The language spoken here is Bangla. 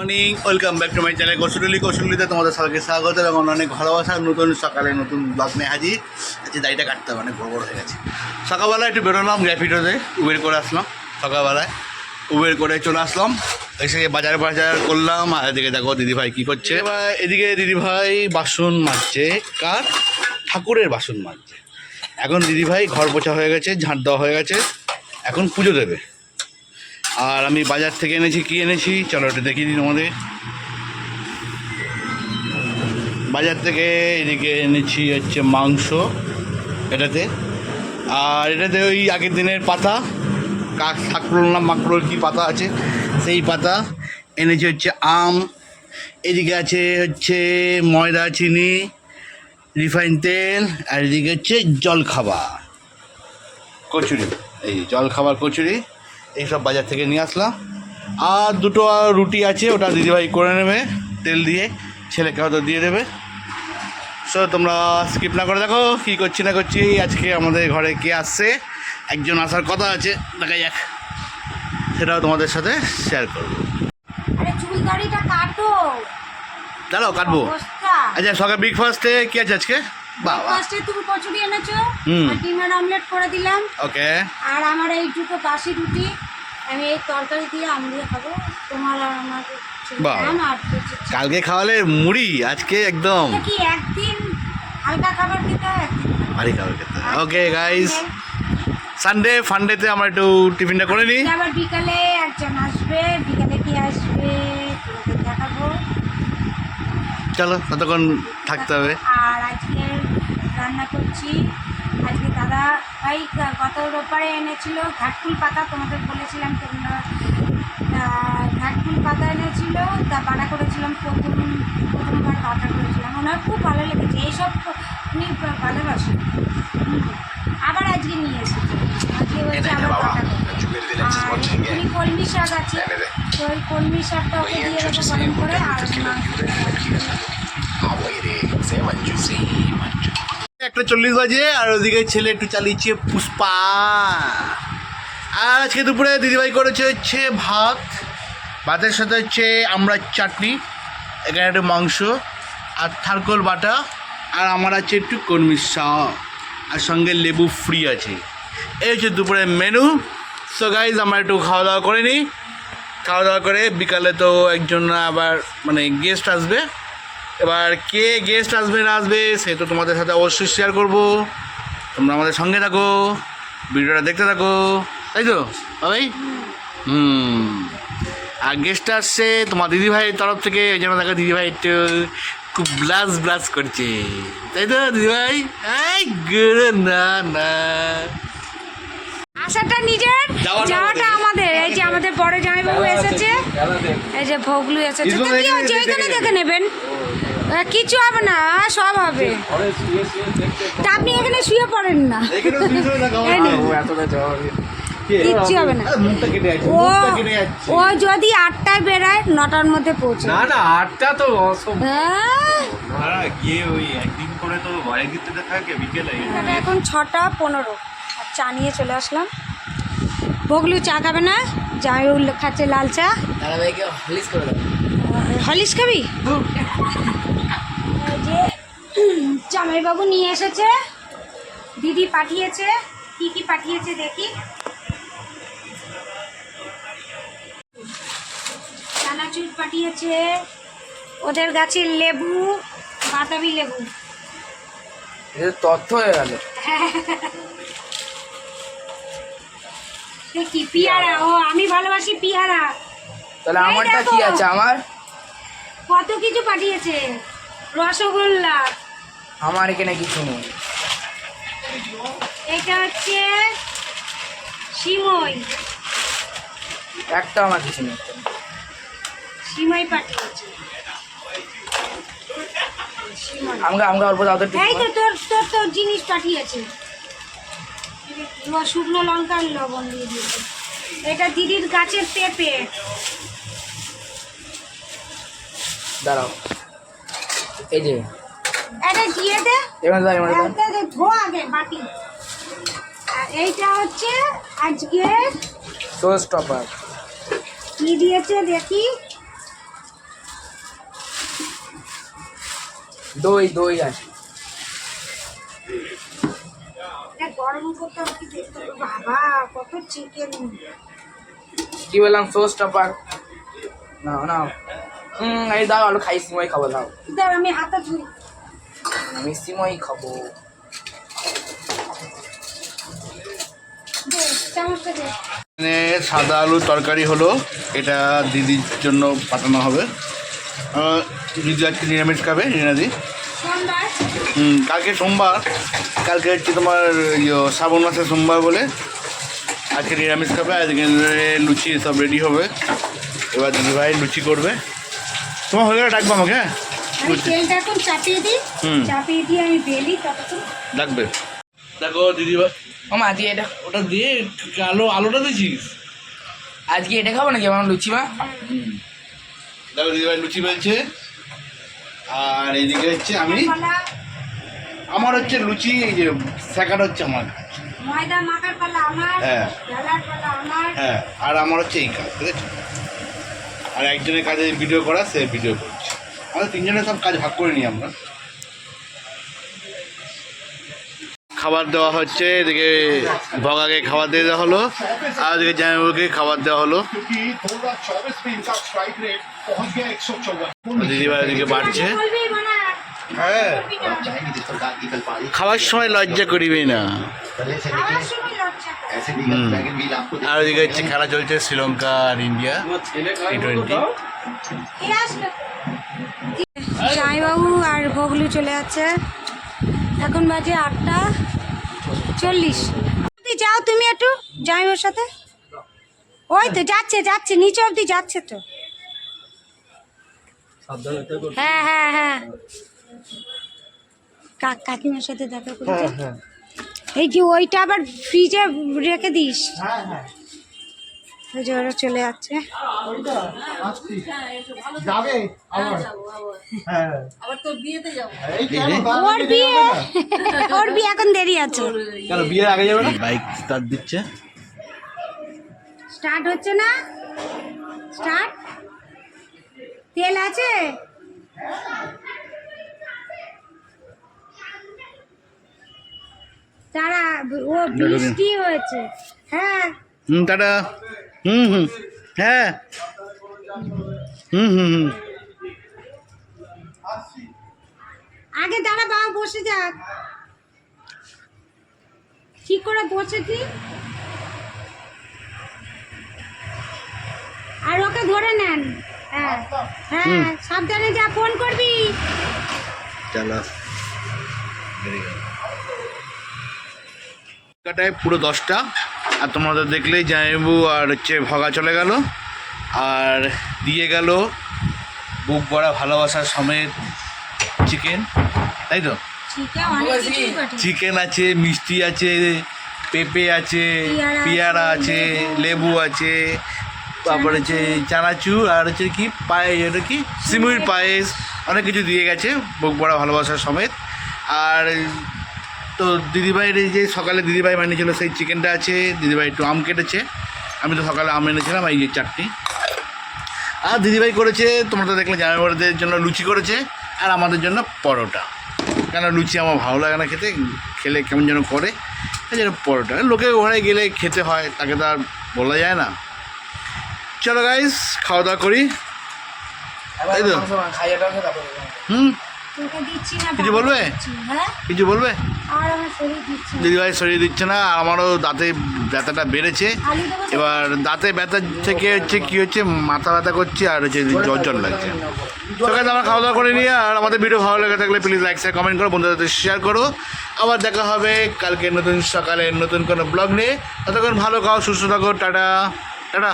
Morning welcome back to my channel Koushali কৌশলীতে তোমাদের সবাইকে স্বাগত এবং অনেক ভালোবাসা। নতুন সকালে নতুন ব্লগ নিয়ে হাজির। আজকে দাড়িটা কাটতে হবে, অনেক বড় বড় হয়ে গেছে। সকালবেলা একটু বেরোলাম র্যাপিডোতে উবের করে আসলাম। সকালবেলায় উবের করে চলে আসলাম। এসে বাজার বাজার করলাম, আর এদিকে দেখো দিদিভাই কী করছে। এবার এদিকে দিদিভাই বাসন মাজছে। কার? ঠাকুরের বাসন মাজছে। এখন দিদিভাই ঘর পোছা হয়ে গেছে, ঝাঁট দেওয়া হয়ে গেছে। এখন পুজো দেবে। আর আমি বাজার থেকে এনেছি, কি এনেছি? চলো একটু দেখিয়ে দিই তোমাদের। বাজার থেকে এদিকে এনেছি হচ্ছে মাংস, এটাতে। আর এটাতে ওই আগের দিনের পাতা, কাক ঠাকুর না মাকড়োর কী পাতা আছে? সেই পাতা। এনেছি হচ্ছে আম, এদিকে আছে হচ্ছে ময়দা, চিনি, রিফাইন তেল, আর এদিকে হচ্ছে জল খাবার কচুরি, এই জল খাবার কচুরি। এইসব বাজার থেকে নিয়ে আসলাম। আর দুটো আর রুটি আছে ওটা দিদিভাই করে নেবে তেল দিয়ে ছেলেকে হয়তো দিয়ে দেবে। সো তোমরা স্কিপ না করে দেখো কী করছি না করছি আজকে আমাদের ঘরে কে আসছে একজন আসার কথা আছে দেখা যাক। সেটাও তোমাদের সাথে শেয়ার করব। দাঁড়াও কাটবো। আচ্ছা সকাল ব্রেকফাস্টে কী আছে আজকে? বাবা। ফার্স্টে তুমি কচুরি এনেছো হুম। আর ডিমের অমলেট করে দিলাম। ওকে। আর আমার এই দুটো বাসি রুটি আমি এই তরকারি দিয়ে খাব। তোমার আর আমার। কালকে খাওয়ালে মুড়ি আজকে একদম। কি একদিন হালকা খাবার খেতে ভারী খাবার খেতে ওকে গাইস সানডে ফান্ডেতে আমরা একটু টিফিনটা করে নিই। আবার বিকালে একজন আসবে বিকালে কি আসবে তোমাকে দেখাবো। চলো ততক্ষণ থাকতে হবে। আর আজকে রান্না করছি। আজকে দাদা ভাই গত রোববারে এনেছিল ঘাটফুল পাতা তোমাদের বলেছিলাম তোমরা ঘাটফুল পাতা এনেছিল তা বাটা করেছিলাম প্রথম প্রথমবার বাটা করেছিলাম। ওনার খুব ভালো লেগেছে এইসব উনি ভালোবাসেন। আবার আজকে নিয়ে এসেছে। আজকে হচ্ছে আবার বাটা উনি কলমি শাক আছে তো ওই কলমি শাকটা ওকে দিয়ে দেবো গরম করে আর মাংস একটা চল্লিশ বাজে, আর ওদিকে ছেলে একটু চালিয়েছে পুষ্পা। আর আজকে দুপুরে দিদিভাই করেছে হচ্ছে ভাত, ভাতের সাথে হচ্ছে আমরা চাটনি, এখানে একটু মাংস, আর থারকোল বাটা, আর আমার আছে একটু কর্মী শাক, আর সঙ্গে লেবু ফ্রি আছে। এই হচ্ছে দুপুরের মেনু সো গাইজ আমরা একটু খাওয়া দাওয়া করে নিই। খাওয়া দাওয়া করে বিকালে তো একজন আবার মানে গেস্ট আসবে। এবার কে গেস্ট আসবে না আসবে সে তো তোমাদের সাথে অবশ্যই শেয়ার করব। তোমরা আমাদের সঙ্গে থাকো ভিডিওটা দেখতে থাকো। তাই তো? ভাই হুম। আর গেস্ট আসছে তোমার দিদিভাইয়ের তরফ থেকে ওই জন্য দেখো দিদিভাই একটু খুব ব্লাস ব্লাস করছে। তাই তো দিদিভাই? এই গুরু না না। আশাটা নিজের যাওয়াটা আমাদের। এই যে আমাদের বড় জামাইবাবু এসেছে এই যে ভোগলু এসেছে। তো কি এখানে দেখে নেবেন। কিছু হবে না সব হবে। তা আপনি এখানে শুয়ে পড়েন না। এই কিচ্ছু হবে না। মুখটা কেটে যাচ্ছে ও যদি আটটায় বেরায় নটার মধ্যে পৌঁছে না না আটটা তো অসম্ভব। হ্যাঁ। না গিয়ে ওই একদিন করে তো একদিন থাকে বিকেলে। এখন ছটা পনেরো। আর চা নিয়ে চলে আসলাম। ভোগলু চা খাবে না? জামাইবাবু খাচ্ছে লাল চা। দাদাভাইকে হলিস করে হলিস খাবি? এই যে জামাইবাবু নিয়ে এসেছে। দিদি পাঠিয়েছে। কি কি পাঠিয়েছে দেখি। চানাচুর পাঠিয়েছে। ওদের গাছের লেবু বাতাবি লেবু। তথ্য হয়ে গেল। দেখি পিয়ারা? ও আমি ভালোবাসি পিয়ারা। তাহলে আমারটা কি আছে? আমার? কত কিছু পাঠিয়েছে। রসগোল্লা আমার এখানে কিছু নেই। এটা হচ্ছে সিমই। একটা আমার কিছু নেই। সিমই পাঠিয়েছে। আমাকে আমাকে অল্প দাও তো এই তো তোর তোর তোর জিনিস পাঠিয়েছে। শুকনো লঙ্কার লবণ দিয়ে দিয়েছে। এটা দিদির গাছের পেঁপে। দাঁড়াও। এই যে। এটা দিয়ে দে। ধো আগে বাটি। এইটা হচ্ছে আজকে টপার কি দিয়েছে দেখি? দই দই আছে কি বললাম না না দাও খাব দাও আমি হাতে ধুই। আমি সিমই খাব। এখানে সাদা আলুর তরকারি হলো এটা দিদির জন্য পাঠানো হবে। দিদি আজকে নিরামিষ খাবে রিনাদি হুম, কালকে সোমবার। কালকে হচ্ছে তোমার ইয়ে শ্রাবণ মাসে সোমবার বলে। আজকে নিরামিষ খাবে আজকে লুচি সব রেডি হবে। এবার দিদিভাই লুচি করবে। তোমার হয়ে গেলে ডাকবো আমাকে হ্যাঁ? আমি তেলটা এখন চাপিয়ে দিই। চাপিয়ে দিয়ে আমি বেলি ততক্ষণ। ডাকবে দেখো দিদিভাই মামা আজকে এটা। ওটা দিয়ে আলো আলোটা দিয়েছিস? আজকে এটা খাব নাকি আমার লুচি মা? দেখো দিদিভাই লুচি বলছে। আর এইদিকে হচ্ছে আমি আমার হচ্ছে লুচি এই যে সেকাটা হচ্ছে আমার। ময়দা মাখার পালা আমার হ্যাঁ। আমার। হ্যাঁ আর আমার হচ্ছে এই কাজ ঠিক আছে আর একজনের কাজে ভিডিও করা সে ভিডিও করছে। তিনজনের সব কাজ ভাগ করে নিই আমরা। খাবার দেওয়া হচ্ছে এদিকে ভগাকে খাবার দিয়ে দেওয়া হলো আর এদিকে জামাইবাবুকে খাবার দেওয়া হলো। দিদিভাই এদিকে বাড়ছে। হ্যাঁ। খাওয়ার সময় লজ্জা করিবে না। আর এদিকে হচ্ছে খেলা চলছে শ্রীলঙ্কা আর ইন্ডিয়া টি টোয়েন্টি। আসলো? বগলু চলে যাচ্ছে এখন বাজে আটটা চল্লিশ। যাও তুমি একটু জামাইবাবুর সাথে। ওই তো যাচ্ছে যাচ্ছে নিচে অবধি যাচ্ছে তো। হ্যাঁ হ্যাঁ হ্যাঁ। কাকিমার সাথে দেখা করেছে এই যে ওইটা আবার ফ্রিজে রেখে দিস। ওই যে ওরা চলে যাচ্ছে। হ্যাঁ ওর বিয়ে এখন দেরি আছে। কেন বিয়ের আগে যাবে না? বাইক স্টার্ট দিচ্ছে। স্টার্ট হচ্ছে না? স্টার্ট? তেল আছে? তারা ও বৃষ্টি হয়েছে। হ্যাঁ। টাটা। হুম হুম। হ্যাঁ। হুম হুম হুম। আগে দাঁড়া বাবা বসে যাক। ঠিক করে বসে তুই আর ওকে ধরে নেন। হ্যাঁ হ্যাঁ সাবধানে যা ফোন করবি। চলো। কাটায় পুরো দশটা। আর তোমাদের দেখলেই জামাইবু আর হচ্ছে ভগা চলে গেল। আর দিয়ে গেল বুক ভরা ভালোবাসার সমেত চিকেন তাই তো। চিকেন আছে মিষ্টি আছে পেঁপে আছে পেয়ারা আছে, লেবু। আছে তারপরে হচ্ছে চানাচুর। আর হচ্ছে কি পায়ে এটা কি? সিমুইর পায়েস। অনেক কিছু দিয়ে গেছে বুক বড়া ভালোবাসার সমেত। আর তো দিদিভাইয়ের এই যে সকালে দিদিভাই বানিয়েছিল সেই চিকেনটা আছে দিদিভাই একটু আম কেটেছে। আমি তো সকালে আম এনেছিলাম এই যে চাটনি। আর দিদিভাই করেছে তোমরা তো দেখলে জামাইবাড়িদের জন্য লুচি করেছে আর আমাদের জন্য পরোটা। কেন লুচি আমার ভালো লাগে না খেতে খেলে কেমন যেন করে এই জন্য পরোটা। লোকে ওখানে গেলে খেতে হয় তাকে তো আর বলা যায় না। চলো গাইস খাওয়া দাওয়া করি। তাই তো? হুম? না কিছু বলবে? হ্যাঁ? কিছু বলবে? আমার শরীর দিচ্ছে না। দিদিভাই সরিয়ে দিচ্ছে না আর আমারও দাঁতে ব্যথাটা বেড়েছে? এবার দাঁতে ব্যথা থেকে হচ্ছে কি হচ্ছে মাথা ব্যথা করছে আর হচ্ছে জ্বর জ্বর লাগছে। সকালে আমরা খাওয়া দাওয়া করে নিয়ে আর আমাদের ভিডিও ভালো লেগে থাকলে প্লিজ লাইক শেয়ার কমেন্ট করো বন্ধুদের শেয়ার করো। আবার দেখা হবে কালকে নতুন সকালে নতুন কোনো ব্লগ নিয়ে। ততক্ষণ ভালো খাও সুস্থ থাকো টাটা টাটা।